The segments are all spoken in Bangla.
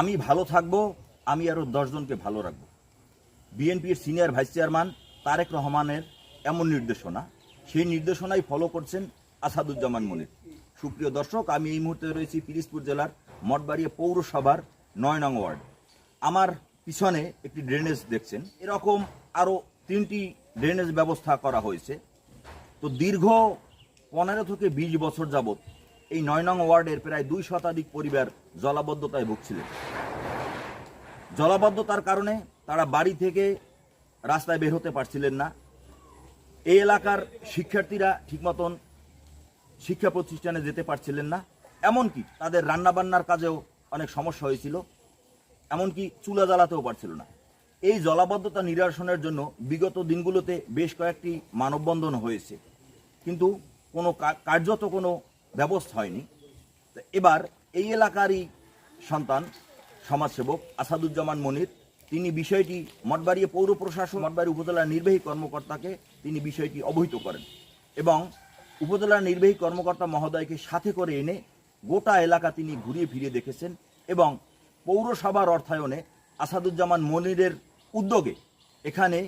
আমি ভালো থাকব, আমি আরও দশজনকে ভালো রাখব। বিএনপির সিনিয়র ভাইস চেয়ারম্যান তারেক রহমানের এমন নির্দেশনা, সেই নির্দেশনাই ফলো করছেন আসাদুজ্জামান মনির। সুপ্রিয় দর্শক, আমি এই মুহূর্তে রয়েছি পিরিজপুর জেলার মঠবাড়িয়া পৌরসভার নয় নং ওয়ার্ড। আমার পিছনে একটি ড্রেনেজ দেখছেন। এরকম আরও তিনটি ড্রেনেজ ব্যবস্থা করা হয়েছে। তো দীর্ঘ পনেরো থেকে বিশ বছর যাবৎ এই নয় নং ওয়ার্ডের প্রায় দুই শতাধিক পরিবার জলাবদ্ধতায় ভুগছিলেন। জলাবদ্ধতার কারণে তারা বাড়ি থেকে রাস্তায় বের হতে পারছিলেন না। এই এলাকার শিক্ষার্থীরা ঠিক মতন শিক্ষা প্রতিষ্ঠানে যেতে পারছিলেন না। এমনকি তাদের রান্নাবান্নার কাজেও অনেক সমস্যা হয়েছিল। এমনকি চুলা জ্বালাতেও পারছিল না। এই জলাবদ্ধতা নিরসনের জন্য বিগত দিনগুলোতে বেশ কয়েকটি মানববন্ধন হয়েছে। কিন্তু কোনো কার্যত কোনো ব্যবস্থা হয়নি। এবার এই এলাকারই সন্তান, সমাজসেবক আসাদুজ্জামান মনির, তিনি বিষয়টি মঠবাড়িয়া পৌর প্রশাসন মঠবাড়ি উপজেলার নির্বাহী কর্মকর্তাকে তিনি বিষয়টি অবহিত করেন এবং উপজেলার নির্বাহী কর্মকর্তা মহোদয়কে সাথে করে এনে গোটা এলাকা তিনি ঘুরিয়ে ফিরিয়ে দেখেছেন এবং পৌরসভার অর্থায়নে আসাদুজ্জামান মনিরের উদ্যোগে এখানে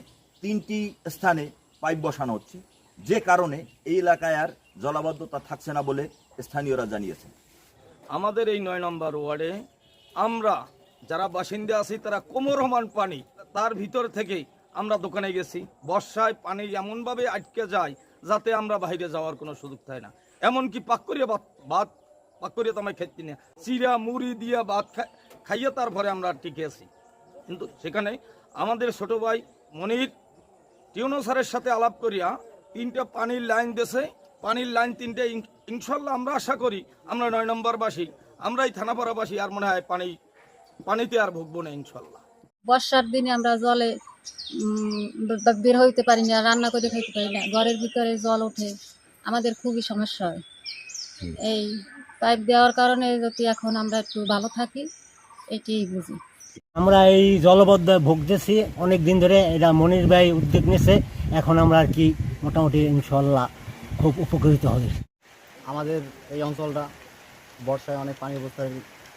তিনটি স্থানে পাইপ বসানো হচ্ছে। যে কারণে এই এলাকায় আর জলাবদ্ধতা থাকছে না বলে স্থানীয়রা জানিয়েছেন। আমাদের এই নয় নম্বর ওয়ার্ডে আমরা যারা বাসিন্দা আছি, তারা কোমরহমান পানি, তার ভিতর থেকেই আমরা দোকানে গেছি। বর্ষায় পানি এমনভাবে আটকে যায় যাতে আমরা বাইরে যাওয়ার কোনো সুযোগ থাকে না। এমনকি পাক করিয়া ভাত ভাত পাক করিয়া তো আমরা খেতে না। চিরা মুড়ি দিয়া ভাত খাইয়ে তারপরে আমরা টিকে আছি। কিন্তু সেখানে আমাদের ছোট ভাই মনির, টিউনো স্যারের সাথে আলাপ করিয়া তিনটা পানির লাইন দেশে পানির লাইন তিনটে ইনশাল্লাহ আমরা আশা করি আমরা নয় নম্বরবাসী আমরা এই থানাপাড়াবাসী আর মনে হয় পানি পানিতে আর ভুগবো না ইনশাল্লাহ বর্ষার দিনে আমরা জলে বের হইতে পারি না রান্না করে খাইতে পারি না ঘরের ভিতরে জল ওঠে আমাদের খুবই সমস্যা হয়। এই পাইপ দেওয়ার কারণে যদি এখন আমরা একটু ভালো থাকি এটাই বুঝি। আমরা এই জলবদ্ধ ভুগতেছি অনেক দিন ধরে এটা মনির ভাই উদ্যোগ নিয়েছে এখন আমরা আর কি মোটামুটি ইনশাল্লাহ খুব উপকৃত হবে। আমাদের এই অঞ্চলটা বর্ষায় অনেক পানি অবস্থায়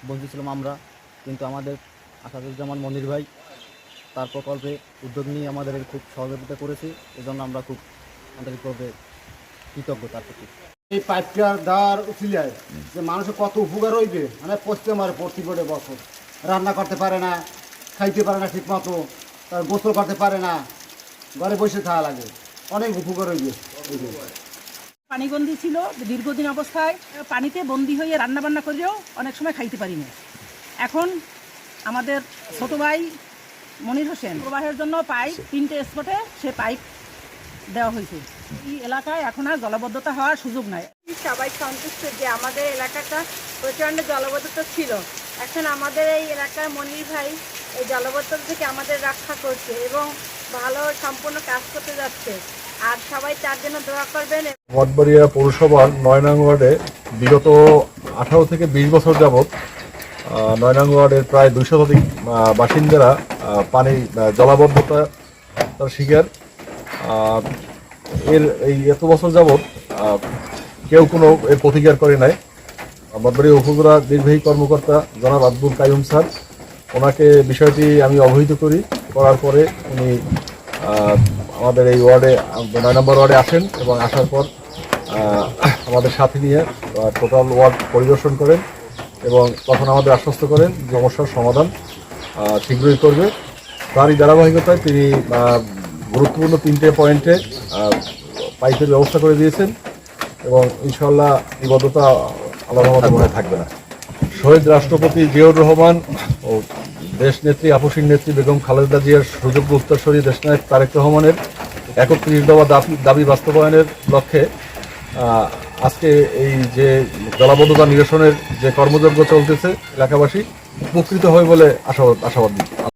বঞ্চিত ছিলাম আমরা কিন্তু আমাদের আসাদুজ্জামান মন্দির ভাই তার প্রকল্পে উদ্যোগ নিয়ে আমাদের খুব সহযোগিতা করেছে এজন্য আমরা খুব আন্তরিকভাবে কৃতজ্ঞ তার প্রতি। এই পাইপটা দেওয়ার উচিলায় যে মানুষের কত উপকার হইবে মানে মারে প্রতি করে বছর। রান্না করতে পারে না খাইতে পারে না ঠিক মতো তার গোসল করতে পারে না ঘরে বসে থাকা লাগে। অনেক উপকার হইবে। পানিবন্দি ছিল, দীর্ঘদিন অবস্থায় পানিতে বন্দি হয়ে রান্না বান্না করেও অনেক সময় খাইতে পারি না এখন আমাদের ছোটো ভাই মনির হোসেন প্রবাহের জন্য পাইপ তিনটে স্পটে সে পাইপ দেওয়া হয়েছে। এই এলাকায় এখন আর জলবদ্ধতা হওয়ার সুযোগ নাই। সবাই সন্তুষ্ট যে আমাদের এলাকাটা প্রচণ্ড জলবদ্ধতা ছিল। এখন আমাদের এই এলাকার মনির ভাই এই জলবদ্ধতা থেকে আমাদের রক্ষা করছে এবং ভালো সম্পূর্ণ কাজ করতে যাচ্ছে। আর সবাই তার জন্য দোয়া করবেন। মঠবাড়িয়া পৌরসভার নয় নং ওয়ার্ডে বিগত আঠারো থেকে বিশ বছর যাবৎ আহ, নয় নং ওয়ার্ডের প্রায় দুই শতাধিক বাসিন্দারা পানি জলাবদ্ধতা তার শিকার। এর এই এত বছর যাবৎ কেউ কোনো এর প্রতিকার করে নাই। মঠবাড়িয়া উপজেলা নির্বাহী কর্মকর্তা জনাব আব্দুল কাইম স্যার ওনাকে বিষয়টি আমি অবহিত করি। করার পরে উনি আমাদের এই ওয়ার্ডে, নয় নম্বর ওয়ার্ডে আসেন এবং আসার পর আমাদের সাথে নিয়ে টোটাল ওয়ার্ড পরিদর্শন করেন এবং তখন আমাদের আশ্বস্ত করেন সমস্যার সমাধান শীঘ্রই করবে। তারই ধারাবাহিকতায় তিনি গুরুত্বপূর্ণ তিনটে পয়েন্টে পাইপের ব্যবস্থা করে দিয়েছেন এবং ইনশাল্লাহ বিবদ্ধতা আলাদা মনে থাকবে না। শহীদ রাষ্ট্রপতি জিয়াউর রহমান ও দেশ নেত্রী আপসীর নেত্রী বেগম খালেদা জিয়ার সুযোগ্য উত্তরসূরি দেশনায়ক তারেক রহমানের একত্রিশ দফা দাবি বাস্তবায়নের লক্ষ্যে আজকে এই যে জলাবদ্ধতা নিরসনের যে কর্মযজ্ঞ চলতেছে এলাকাবাসী, উপকৃত হবে বলে আশাবাদ আশাবাদী